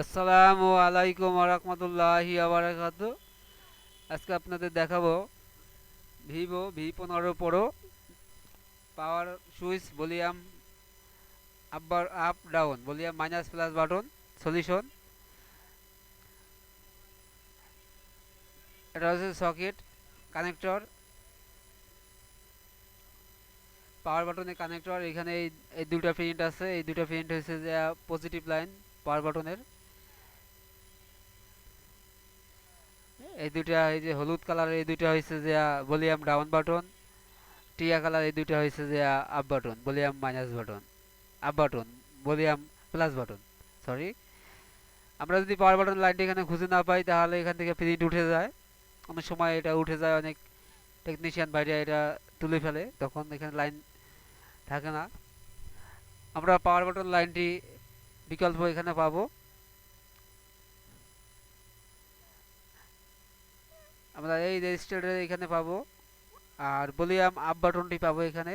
আসসালামু আলাইকুম রহমতুল্লাহি আবরাকাত আজকে আপনাদের দেখাবো ভিভো ভি পনেরো প্রো পাওয়ার সুইচ ভলিউম আবার up down, volume minus plus button, solution. এটা হচ্ছে সকেট, কানেক্টর। পাওয়ার বাটনের কানেক্টর, এখানে এই দুটো প্রিন্ট আছে। এই দুটো প্রিন্ট হচ্ছে যে, পজিটিভ লাইন পাওয়ার বাটনের। এই দুইটা, এই যে হলুদ কালার, এই দুইটা হয়েছে যে ভলিউম ডাউন বাটন, টিয়া কালার, এই দুইটা হয়েছে যে up button, volume minus button, up button, volume plus button sorry আমরা যদি পাওয়ার বাটন লাইনটা এখানে খুঁজে না পাই, তাহলে এখান থেকে প্রিন্ট উঠে যায়। অনেক সময় এটা উঠে যায়, অনেক টেকনিশিয়ান বাইরে এটা তুলে ফেলে, তখন এখানে লাইন থাকে না। আমরা পাওয়ার বাটন লাইনটি বিকল্প এখানে পাবো। আমরা এই রেজিস্টারের এখানে পাবো। আর ভলিউম আপ বাটনটি পাবো এখানে।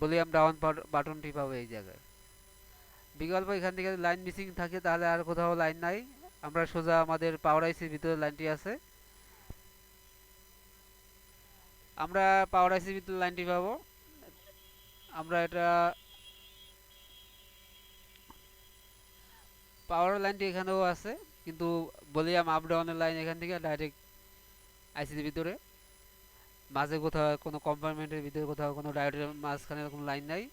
ভলিউম ডাউন বাটনটি পাবো এই জায়গায়। বিকল্প এখান থেকে লাইন মিসিং থাকে, তাহলে আর কোথাও লাইন নাই। আমরা সোজা আমাদের পাওয়ার আইসির ভিতরে লাইনটি আছে। আমরা পাওয়ার আইসির ভিতরে লাইনটি পাবো। আমরা এটা পাওয়ার লাইনটি এখানেও আছে, কিন্তু বলিয়াম আপ ডাউনের লাইন এখান থেকে ডাইরেক্ট আইসির ভিতরে। মাঝে কোথাও কোনো কম্পার্টমেন্টের ভিতরে কোথাও কোনো ডায়োডের মাঝখানে কোনো লাইন নাই।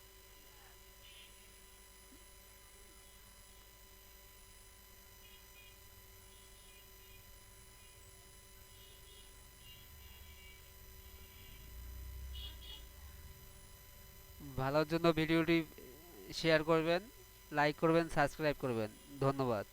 ভালোর জন্য ভিডিওটি শেয়ার করবেন লাইক করবেন সাবস্ক্রাইব করবেন। ধন্যবাদ।